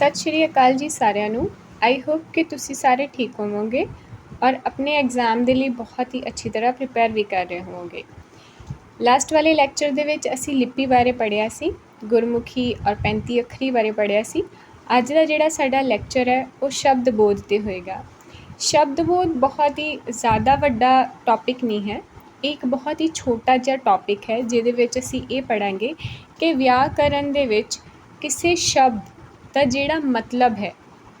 ਸਤਿ ਸ਼੍ਰੀ ਅਕਾਲ ਜੀ ਸਾਰਿਆਂ ਨੂੰ। ਆਈ ਹੋਪ ਕਿ ਤੁਸੀਂ ਸਾਰੇ ਠੀਕ ਹੋਵੋਗੇ ਔਰ ਆਪਣੇ ਐਗਜ਼ਾਮ ਦੇ ਲਈ ਬਹੁਤ ਹੀ ਅੱਛੀ ਤਰ੍ਹਾਂ ਪ੍ਰਿਪੇਅਰ ਵੀ ਕਰ ਰਹੇ ਹੋਵੋਗੇ। ਲਾਸਟ ਵਾਲੇ ਲੈਕਚਰ ਦੇ ਵਿੱਚ ਅਸੀਂ ਲਿਪੀ ਬਾਰੇ ਪੜ੍ਹਿਆ ਸੀ, ਗੁਰਮੁਖੀ ਔਰ 35 ਅੱਖਰੀ ਬਾਰੇ ਪੜ੍ਹਿਆ ਸੀ। ਅੱਜ ਦਾ ਜਿਹੜਾ ਸਾਡਾ ਲੈਕਚਰ ਹੈ, ਉਹ ਸ਼ਬਦ ਬੋਧ ਤੇ ਹੋਏਗਾ। ਸ਼ਬਦ ਬੋਧ ਬਹੁਤ ਹੀ ਜ਼ਿਆਦਾ ਵੱਡਾ ਟੌਪਿਕ ਨਹੀਂ ਹੈ। ਇਹ ਇੱਕ ਬਹੁਤ ਹੀ ਛੋਟਾ ਜਿਹਾ ਟੌਪਿਕ ਹੈ, ਜਿਹਦੇ ਵਿੱਚ ਅਸੀਂ ਇਹ ਪੜਾਂਗੇ ਕਿ ਵਿਆਕਰਨ ਦੇ ਵਿੱਚ ਕਿਸੇ ਸ਼ਬਦ ਦਾ ਜਿਹੜਾ ਮਤਲਬ ਹੈ,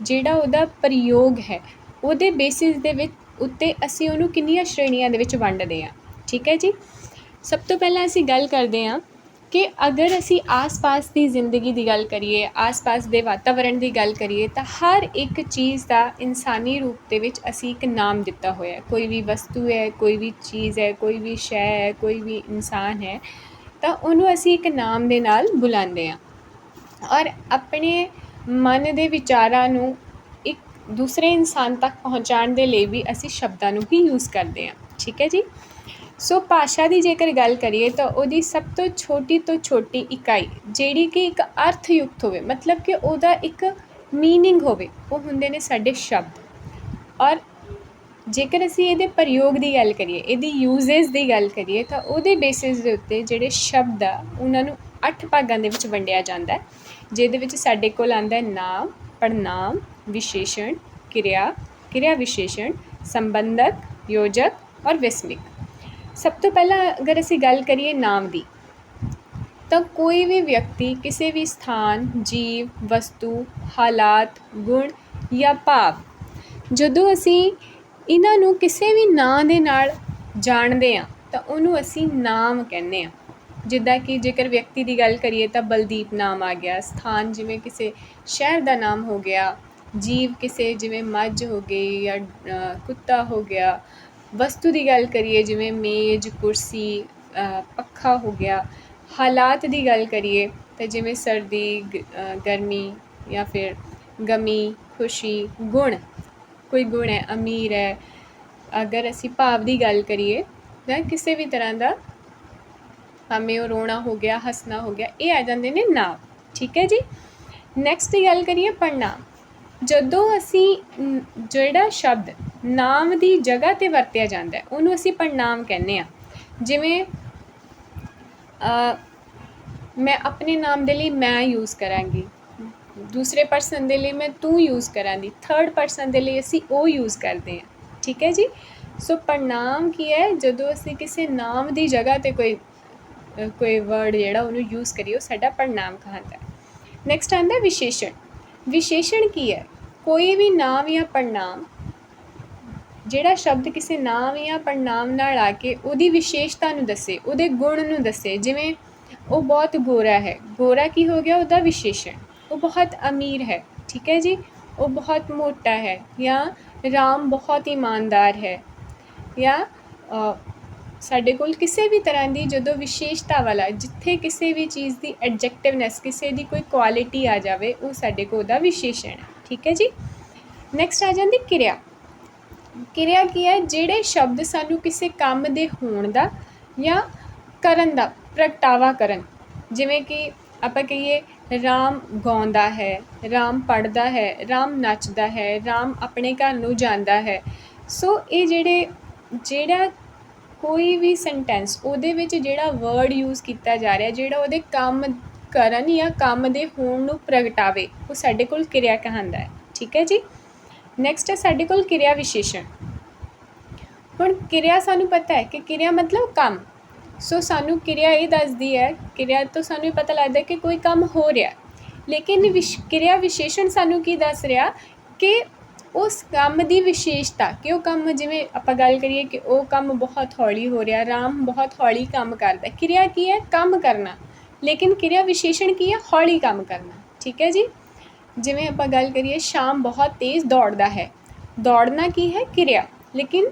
ਜਿਹੜਾ ਉਹਦਾ ਪ੍ਰਯੋਗ ਹੈ, ਉਹਦੇ ਬੇਸਿਸ ਦੇ ਵਿੱਚ ਉੱਤੇ ਅਸੀਂ ਉਹਨੂੰ ਕਿੰਨੀਆਂ ਸ਼੍ਰੇਣੀਆਂ ਦੇ ਵਿੱਚ ਵੰਡਦੇ ਹਾਂ। ਠੀਕ ਹੈ ਜੀ? ਸਭ ਤੋਂ ਪਹਿਲਾਂ ਅਸੀਂ ਗੱਲ ਕਰਦੇ ਹਾਂ ਕਿ ਅਗਰ ਅਸੀਂ ਆਸ-ਪਾਸ ਦੀ ਜ਼ਿੰਦਗੀ ਦੀ ਗੱਲ ਕਰੀਏ, ਆਸ-ਪਾਸ ਦੇ ਵਾਤਾਵਰਣ ਦੀ ਗੱਲ ਕਰੀਏ, ਤਾਂ ਹਰ ਇੱਕ ਚੀਜ਼ ਦਾ ਇਨਸਾਨੀ ਰੂਪ ਦੇ ਵਿੱਚ ਅਸੀਂ ਇੱਕ ਨਾਮ ਦਿੱਤਾ ਹੋਇਆ ਹੈ। ਕੋਈ ਵੀ ਵਸਤੂ ਹੈ, ਕੋਈ ਵੀ ਚੀਜ਼ ਹੈ, ਕੋਈ ਵੀ ਸ਼ੈ ਹੈ, ਕੋਈ ਵੀ ਇਨਸਾਨ ਹੈ, ਤਾਂ ਉਹਨੂੰ ਅਸੀਂ ਇੱਕ ਨਾਮ ਦੇ ਨਾਲ ਬੁਲਾਉਂਦੇ ਹਾਂ। ਔਰ ਆਪਣੇ ਮਨ ਦੇ ਵਿਚਾਰਾਂ ਨੂੰ ਇੱਕ ਦੂਸਰੇ ਇਨਸਾਨ ਤੱਕ ਪਹੁੰਚਾਉਣ ਦੇ ਲਈ ਵੀ ਅਸੀਂ ਸ਼ਬਦਾਂ ਨੂੰ ਹੀ ਯੂਜ਼ ਕਰਦੇ ਹਾਂ। ਠੀਕ ਹੈ ਜੀ? ਸੋ ਭਾਸ਼ਾ ਦੀ ਜੇਕਰ ਗੱਲ ਕਰੀਏ ਤਾਂ ਉਹਦੀ ਸਭ ਤੋਂ ਛੋਟੀ ਤੋਂ ਛੋਟੀ ਇਕਾਈ, ਜਿਹੜੀ ਕਿ ਇੱਕ ਅਰਥ ਯੁਕਤ ਹੋਵੇ, ਮਤਲਬ ਕਿ ਉਹਦਾ ਇੱਕ ਮੀਨਿੰਗ ਹੋਵੇ, ਉਹ ਹੁੰਦੇ ਨੇ ਸਾਡੇ ਸ਼ਬਦ। ਔਰ ਜੇਕਰ ਅਸੀਂ ਇਹਦੇ ਪ੍ਰਯੋਗ ਦੀ ਗੱਲ ਕਰੀਏ, ਇਹਦੀ ਯੂਜ਼ੇਸ ਦੀ ਗੱਲ ਕਰੀਏ ਤਾਂ ਉਹਦੇ ਬੇਸਿਸ ਦੇ ਉੱਤੇ ਜਿਹੜੇ ਸ਼ਬਦ ਆ, ਉਹਨਾਂ ਨੂੰ 8 ਭਾਗਾਂ ਦੇ ਵਿੱਚ ਵੰਡਿਆ ਜਾਂਦਾ ਹੈ, ਜਿਹਦੇ ਵਿੱਚ ਸਾਡੇ ਕੋਲ ਆਂਦਾ ਹੈ ਨਾਮ ਪੜਨਾਮ ਵਿਸ਼ੇਸ਼ਣ, ਕਿਰਿਆ ਕਿਰਿਆ ਵਿਸ਼ੇਸ਼ਣ, ਸੰਬੰਧਕ, ਯੋਜਕ ਔਰ ਵਿਸਮਿਕ। ਸਭ ਤੋਂ ਪਹਿਲਾਂ ਅਗਰ ਅਸੀਂ ਗੱਲ ਕਰੀਏ ਨਾਮ ਦੀ, ਤਾਂ ਕੋਈ ਵੀ ਵਿਅਕਤੀ, ਕਿਸੇ ਵੀ ਸਥਾਨ, ਜੀਵ, ਵਸਤੂ, ਹਾਲਾਤ, ਗੁਣ ਜਾਂ ਭਾਵ, ਜਦੋਂ ਅਸੀਂ ਇਹਨਾਂ ਨੂੰ ਕਿਸੇ ਵੀ ਨਾਂ ਦੇ ਨਾਲ ਜਾਣਦੇ ਹਾਂ, ਤਾਂ ਉਹਨੂੰ ਅਸੀਂ ਨਾਮ ਕਹਿੰਦੇ ਹਾਂ। ਜਿੱਦਾਂ ਕਿ ਜੇਕਰ ਵਿਅਕਤੀ ਦੀ ਗੱਲ ਕਰੀਏ ਤਾਂ ਬਲਦੀਪ ਨਾਮ ਆ ਗਿਆ, ਸਥਾਨ ਜਿਵੇਂ ਕਿਸੇ ਸ਼ਹਿਰ ਦਾ ਨਾਮ ਹੋ ਗਿਆ, ਜੀਵ ਕਿਸੇ ਜਿਵੇਂ ਮੱਝ ਹੋ ਗਈ ਜਾਂ ਕੁੱਤਾ ਹੋ ਗਿਆ, ਵਸਤੂ ਦੀ ਗੱਲ ਕਰੀਏ ਜਿਵੇਂ ਮੇਜ਼, ਕੁਰਸੀ ਪੱਖਾ ਹੋ ਗਿਆ, ਹਾਲਾਤ ਦੀ ਗੱਲ ਕਰੀਏ ਤਾਂ ਜਿਵੇਂ ਸਰਦੀ ਗਰਮੀ ਜਾਂ ਫਿਰ ਗਮੀ, ਖੁਸ਼ੀ, ਗੁਣ, ਕੋਈ ਗੁਣ ਹੈ, ਅਮੀਰ ਹੈ, ਅਗਰ ਅਸੀਂ ਭਾਵ ਦੀ ਗੱਲ ਕਰੀਏ ਤਾਂ ਕਿਸੇ ਵੀ ਤਰ੍ਹਾਂ ਦਾ ਭਾਵੇਂ ਉਹ ਰੋਣਾ ਹੋ ਗਿਆ, ਹੱਸਣਾ ਹੋ ਗਿਆ, ਇਹ ਆ ਜਾਂਦੇ ਨੇ ਨਾਮ, ਠੀਕ ਹੈ ਜੀ? ਨੈਕਸਟ ਦੀ ਗੱਲ ਕਰੀਏ ਪੜਨਾ ਜਦੋਂ ਅਸੀਂ ਜਿਹੜਾ ਸ਼ਬਦ ਨਾਮ ਦੀ ਜਗ੍ਹਾ ਤੇ ਵਰਤਿਆ ਜਾਂਦਾ ਹੈ, ਉਹਨੂੰ ਅਸੀਂ ਪੜਨਾਮ ਕਹਿੰਦੇ ਆ ਜਿਵੇਂ ਮੈਂ ਆਪਣੇ ਨਾਮ ਦੇ ਲਈ ਮੈਂ ਯੂਜ਼ ਕਰਾਂਗੀ, ਦੂਸਰੇ ਪਰਸਨ ਦੇ ਲਈ ਮੈਂ ਤੂੰ ਯੂਜ਼ ਕਰਾਂਗੀ ਥਰਡ ਪਰਸਨ ਦੇ ਲਈ ਅਸੀਂ ਉਹ ਯੂਜ਼ ਕਰਦੇ ਹਾਂ, ਠੀਕ ਹੈ ਜੀ? ਸੋ ਪੜਨਾਮ ਕੀ ਹੈ? ਜਦੋਂ ਅਸੀਂ ਕਿਸੇ ਨਾਮ ਦੀ ਜਗ੍ਹਾ ਤੇ ਕੋਈ ਕੋਈ ਵਰਡ ਜਿਹੜਾ ਉਹਨੂੰ ਯੂਜ਼ ਕਰੀਏ, ਉਹ ਸਾਡਾ ਪੜਨਾਮ ਕਹਾਂਦਾ ਨੈਕਸਟ ਆਂਦਾ ਵਿਸ਼ੇਸ਼ਣ। ਵਿਸ਼ੇਸ਼ਣ ਕੀ ਹੈ? ਕੋਈ ਵੀ ਨਾਮ ਜਾਂ ਪੜਨਾਮ ਜਿਹੜਾ ਸ਼ਬਦ ਕਿਸੇ ਨਾਮ ਜਾਂ ਪੜਨਾਮ ਨਾਲ ਆ ਕੇ ਉਹਦੀ ਵਿਸ਼ੇਸ਼ਤਾ ਨੂੰ ਦੱਸੇ, ਉਹਦੇ ਗੁਣ ਨੂੰ ਦੱਸੇ, ਜਿਵੇਂ ਉਹ ਬਹੁਤ ਗੋਰਾ ਹੈ। ਗੋਰਾ ਕੀ ਹੋ ਗਿਆ? ਉਹਦਾ ਵਿਸ਼ੇਸ਼ਣ। ਉਹ ਬਹੁਤ ਅਮੀਰ ਹੈ, ਠੀਕ ਹੈ ਜੀ? ਉਹ ਬਹੁਤ ਮੋਟਾ ਹੈ ਜਾਂ ਰਾਮ ਬਹੁਤ ਇਮਾਨਦਾਰ ਹੈ ਜਾਂ ਸਾਡੇ ਕੋਲ ਕਿਸੇ ਵੀ ਤਰ੍ਹਾਂ ਦੀ ਜਦੋਂ ਵਿਸ਼ੇਸ਼ਤਾ ਵਾਲਾ, ਜਿੱਥੇ ਕਿਸੇ ਵੀ ਚੀਜ਼ ਦੀ ਐਡਜੈਕਟਿਵਨੈਸ ਕਿਸੇ ਦੀ ਕੋਈ ਕੁਆਲਿਟੀ ਆ ਜਾਵੇ, ਉਹ ਸਾਡੇ ਕੋਲ ਉਹਦਾ ਵਿਸ਼ੇਸ਼ਣ ਹੈ। ਠੀਕ ਹੈ ਜੀ? ਨੈਕਸਟ ਆ ਜਾਂਦੀ ਕਿਰਿਆ। ਕਿਰਿਆ ਕੀ ਹੈ? ਜਿਹੜੇ ਸ਼ਬਦ ਸਾਨੂੰ ਕਿਸੇ ਕੰਮ ਦੇ ਹੋਣ ਦਾ ਜਾਂ ਕਰਨ ਦਾ ਪ੍ਰਗਟਾਵਾ ਕਰਨ। ਜਿਵੇਂ ਕਿ ਆਪਾਂ ਕਹੀਏ, ਰਾਮ ਗਾਉਂਦਾ ਹੈ, ਰਾਮ ਪੜਦਾ ਹੈ, ਰਾਮ ਨੱਚਦਾ ਹੈ, ਰਾਮ ਆਪਣੇ ਘਰ ਨੂੰ ਜਾਂਦਾ ਹੈ। ਸੋ ਇਹ ਜਿਹੜੇ, ਜਿਹੜਾ ਕੋਈ ਵੀ ਸੈਂਟੈਂਸ ਉਹਦੇ ਵਿੱਚ ਜਿਹੜਾ ਵਰਡ ਯੂਜ਼ ਕੀਤਾ ਜਾ ਰਿਹਾ, ਜਿਹੜਾ ਉਹਦੇ ਕੰਮ ਕਰਨ ਜਾਂ ਕੰਮ ਦੇ ਹੋਣ ਨੂੰ ਪ੍ਰਗਟਾਵੇ, ਉਹ ਸਾਡੇ ਕੋਲ ਕਿਰਿਆ ਕਹਾਂਦਾ ਹੈ। ਠੀਕ ਹੈ ਜੀ? ਨੈਕਸਟ ਹੈ ਸਾਡੇ ਕੋਲ ਕਿਰਿਆ ਵਿਸ਼ੇਸ਼ਣ। ਹੁਣ ਕਿਰਿਆ ਸਾਨੂੰ ਪਤਾ ਹੈ ਕਿ ਕਿਰਿਆ ਮਤਲਬ ਕੰਮ। ਸੋ ਸਾਨੂੰ ਕਿਰਿਆ ਇਹ ਦੱਸਦੀ ਹੈ, ਕਿਰਿਆ ਤੋਂ ਸਾਨੂੰ ਇਹ ਪਤਾ ਲੱਗਦਾ ਕਿ ਕੋਈ ਕੰਮ ਹੋ ਰਿਹਾ। ਲੇਕਿਨ ਕਿਰਿਆ ਵਿਸ਼ੇਸ਼ਣ ਸਾਨੂੰ ਕੀ ਦੱਸ ਰਿਹਾ ਕਿ ਉਸ ਕੰਮ ਦੀ ਵਿਸ਼ੇਸ਼ਤਾ ਕਿ ਉਹ ਕੰਮ ਜਿਵੇਂ ਆਪਾਂ ਗੱਲ ਕਰੀਏ ਕਿ ਉਹ ਕੰਮ ਬਹੁਤ ਹੌਲੀ ਹੋ ਰਿਹਾ, ਰਾਮ ਬਹੁਤ ਹੌਲੀ ਕੰਮ ਕਰਦਾ, ਕਿਰਿਆ ਕੀ ਹੈ? ਕੰਮ ਕਰਨਾ। ਲੇਕਿਨ ਕਿਰਿਆ ਵਿਸ਼ੇਸ਼ਣ ਕੀ ਹੈ? ਹੌਲੀ ਕੰਮ ਕਰਨਾ। ਠੀਕ ਹੈ ਜੀ? ਜਿਵੇਂ ਆਪਾਂ ਗੱਲ ਕਰੀਏ, ਸ਼ਾਮ ਬਹੁਤ ਤੇਜ਼ ਦੌੜਦਾ ਹੈ। ਦੌੜਨਾ ਕੀ ਹੈ? ਕਿਰਿਆ। ਲੇਕਿਨ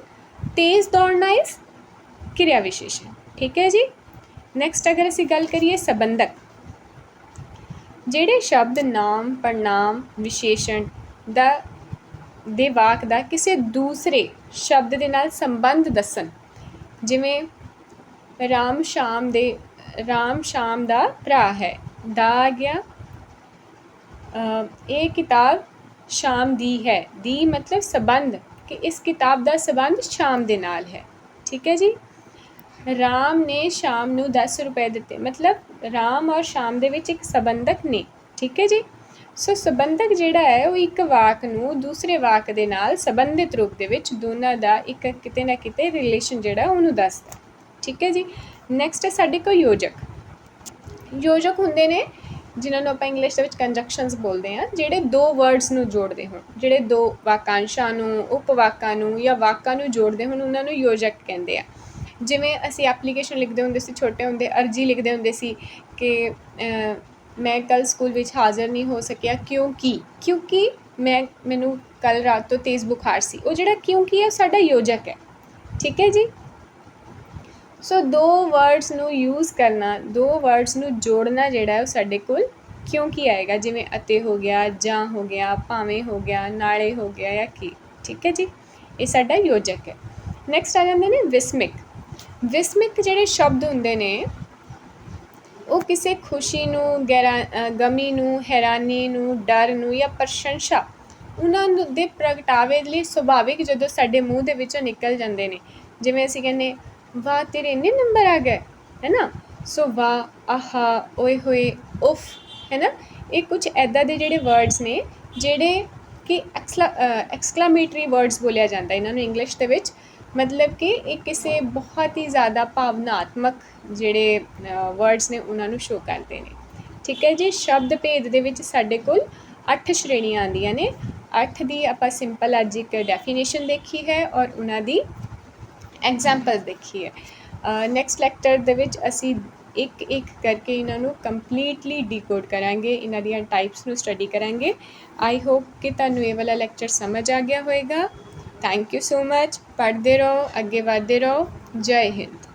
ਤੇਜ਼ ਦੌੜਨਾ ਇਸ ਕਿਰਿਆ ਵਿਸ਼ੇਸ਼ਣ। ਠੀਕ ਹੈ ਜੀ? ਨੈਕਸਟ ਅਗਰ ਅਸੀਂ ਗੱਲ ਕਰੀਏ ਸੰਬੰਧਕ, ਜਿਹੜੇ ਸ਼ਬਦ ਨਾਮ ਪੜਨਾਮ ਵਿਸ਼ੇਸ਼ਣ ਦਾ ਦੇ ਵਾਕ ਦਾ ਕਿਸੇ ਦੂਸਰੇ ਸ਼ਬਦ ਦੇ ਨਾਲ ਸੰਬੰਧ ਦੱਸਣ। ਜਿਵੇਂ, ਰਾਮ ਸ਼ਾਮ ਦੇ, ਰਾਮ ਸ਼ਾਮ ਦਾ ਭਰਾ ਹੈ। ਦਾ ਆ ਗਿਆ ਇਹ ਕਿਤਾਬ ਸ਼ਾਮ ਦੀ ਹੈ। ਦੀ ਮਤਲਬ ਸਬੰਧ ਕਿ ਇਸ ਕਿਤਾਬ ਦਾ ਸਬੰਧ ਸ਼ਾਮ ਦੇ ਨਾਲ ਹੈ। ਠੀਕ ਹੈ ਜੀ? ਰਾਮ ਨੇ ਸ਼ਾਮ ਨੂੰ 10 ਰੁਪਏ ਦਿੱਤੇ। ਮਤਲਬ ਰਾਮ ਔਰ ਸ਼ਾਮ ਦੇ ਵਿੱਚ ਇੱਕ ਸੰਬੰਧਕ ਨੇ। ਠੀਕ ਹੈ ਜੀ? ਸੋ ਸੰਬੰਧਕ ਜਿਹੜਾ ਹੈ ਉਹ ਇੱਕ ਵਾਕ ਨੂੰ ਦੂਸਰੇ ਵਾਕ ਦੇ ਨਾਲ ਸੰਬੰਧਿਤ ਰੂਪ ਦੇ ਵਿੱਚ ਦੋਨਾਂ ਦਾ ਇੱਕ ਕਿਤੇ ਨਾ ਕਿਤੇ ਰਿਲੇਸ਼ਨ ਜਿਹੜਾ ਉਹਨੂੰ ਦੱਸਦਾ। ਠੀਕ ਹੈ ਜੀ? ਨੈਕਸਟ ਹੈ ਸਾਡੇ ਕੋਲ ਯੋਜਕ। ਯੋਜਕ ਹੁੰਦੇ ਨੇ, ਜਿਨ੍ਹਾਂ ਨੂੰ ਆਪਾਂ ਇੰਗਲਿਸ਼ ਦੇ ਵਿੱਚ ਕੰਜੰਕਸ਼ਨਸ ਬੋਲਦੇ ਆ ਜਿਹੜੇ ਦੋ ਵਰਡਸ ਨੂੰ ਜੋੜਦੇ ਹੋਣ, ਜਿਹੜੇ ਦੋ ਵਾਕਾਂਸ਼ਾਂ ਨੂੰ, ਉਪਵਾਕਾਂ ਨੂੰ ਜਾਂ ਵਾਕਾਂ ਨੂੰ ਜੋੜਦੇ ਹੋਣ, ਉਹਨਾਂ ਨੂੰ ਯੋਜਕ ਕਹਿੰਦੇ ਆ। ਜਿਵੇਂ ਅਸੀਂ ਐਪਲੀਕੇਸ਼ਨ ਲਿਖਦੇ ਹੁੰਦੇ ਸੀ, ਛੋਟੇ ਹੁੰਦੇ, ਅਰਜੀ ਲਿਖਦੇ ਹੁੰਦੇ ਸੀ ਕਿ ਮੈਂ ਕੱਲ ਸਕੂਲ ਵਿੱਚ ਹਾਜ਼ਰ ਨਹੀਂ ਹੋ ਸਕਿਆ ਕਿਉਂਕਿ ਕਿਉਂਕਿ ਮੈਂ, ਮੈਨੂੰ ਕੱਲ ਰਾਤ ਤੋਂ ਤੇਜ਼ ਬੁਖਾਰ ਸੀ। ਉਹ ਜਿਹੜਾ ਕਿਉਂਕਿ ਹੈ, ਉਹ ਸਾਡਾ ਯੋਜਕ ਹੈ। ਠੀਕ ਹੈ ਜੀ? ਸੋ ਦੋ ਵਰਡਸ ਨੂੰ ਯੂਜ਼ ਕਰਨਾ, ਦੋ ਵਰਡਸ ਨੂੰ ਜੋੜਨਾ ਜਿਹੜਾ ਉਹ ਸਾਡੇ ਕੋਲ ਕਿਉਂਕਿ ਆਏਗਾ? ਜਿਵੇਂ ਅਤੇ ਹੋ ਗਿਆ, ਜਾਂ ਹੋ ਗਿਆ, ਭਾਵੇਂ ਹੋ ਗਿਆ, ਨਾਲੇ ਹੋ ਗਿਆ ਜਾਂ ਕੀ? ਠੀਕ ਹੈ ਜੀ? ਇਹ ਸਾਡਾ ਯੋਜਕ ਹੈ। ਨੈਕਸਟ ਆ ਜਾਂਦੇ ਨੇ ਵਿਸਮਿਕ। ਵਿਸਮਿਕ ਜਿਹੜੇ ਸ਼ਬਦ ਹੁੰਦੇ ਨੇ ਉਹ ਕਿਸੇ ਖੁਸ਼ੀ ਨੂੰ ਗੈਰਾ ਅ, ਗਮੀ ਨੂੰ ਹੈਰਾਨੀ ਨੂੰ ਡਰ ਨੂੰ ਜਾਂ ਪ੍ਰਸ਼ੰਸਾ ਉਹਨਾਂ ਨੂੰ ਦੇ ਪ੍ਰਗਟਾਵੇ ਲਈ ਸੁਭਾਵਿਕ ਜਦੋਂ ਸਾਡੇ ਮੂੰਹ ਦੇ ਵਿੱਚੋਂ ਨਿਕਲ ਜਾਂਦੇ ਨੇ। ਜਿਵੇਂ ਅਸੀਂ ਕਹਿੰਦੇ ਵਾਹ ਤੇਰੇ ਇੰਨੇ ਨੰਬਰ ਆ ਗਏ। ਹੈ ਨਾ ਸੋ ਵਾਹ ਆਹਾ ਓਏ ਹੋਏ ਉਫ ਹੈ ਨਾ ਇਹ ਕੁਝ ਐਦਾਂ ਦੇ ਜਿਹੜੇ ਵਰਡਸ ਨੇ ਜਿਹੜੇ ਕਿ ਐਕਸਕਲਾਮੇਟਰੀ ਵਰਡਸ ਬੋਲਿਆ ਜਾਂਦਾ ਇਹਨਾਂ ਨੂੰ ਇੰਗਲਿਸ਼ ਦੇ ਵਿੱਚ। ਮਤਲਬ ਕਿ ਇਹ ਕਿਸੇ ਬਹੁਤ ਹੀ ਜ਼ਿਆਦਾ ਭਾਵਨਾਤਮਕ ਜਿਹੜੇ ਵਰਡਸ ਨੇ ਉਹਨਾਂ ਨੂੰ ਸ਼ੋ ਕਰਦੇ ਨੇ। ਠੀਕ ਹੈ ਜੀ? ਸ਼ਬਦ ਭੇਦ ਦੇ ਵਿੱਚ ਸਾਡੇ ਕੋਲ 8 ਸ਼੍ਰੇਣੀਆਂ ਆਉਂਦੀਆਂ ਨੇ। 8 ਦੀ ਆਪਾਂ ਸਿੰਪਲ ਅੱਜ ਇੱਕ ਡੈਫੀਨੇਸ਼ਨ ਦੇਖੀ ਹੈ ਔਰ ਉਹਨਾਂ ਦੀ ਐਗਜ਼ਾਮਪਲ ਦੇਖੀ ਹੈ। ਨੈਕਸਟ ਲੈਕਚਰ ਦੇ ਵਿੱਚ ਅਸੀਂ ਇੱਕ ਇੱਕ ਕਰਕੇ ਇਹਨਾਂ ਨੂੰ ਕੰਪਲੀਟਲੀ ਡੀਕੋਡ ਕਰਾਂਗੇ, ਇਹਨਾਂ ਦੀਆਂ ਟਾਈਪਸ ਨੂੰ ਸਟੱਡੀ ਕਰਾਂਗੇ। ਆਈ ਹੋਪ ਕਿ ਤੁਹਾਨੂੰ ਇਹ ਵਾਲਾ ਲੈਕਚਰ ਸਮਝ ਆ ਗਿਆ ਹੋਵੇਗਾ ਥੈਂਕ ਯੂ ਸੋ ਮਚ ਪੜ੍ਹਦੇ ਰਹੋ ਅੱਗੇ ਵਧਦੇ ਰਹੋ ਜੈ ਹਿੰਦ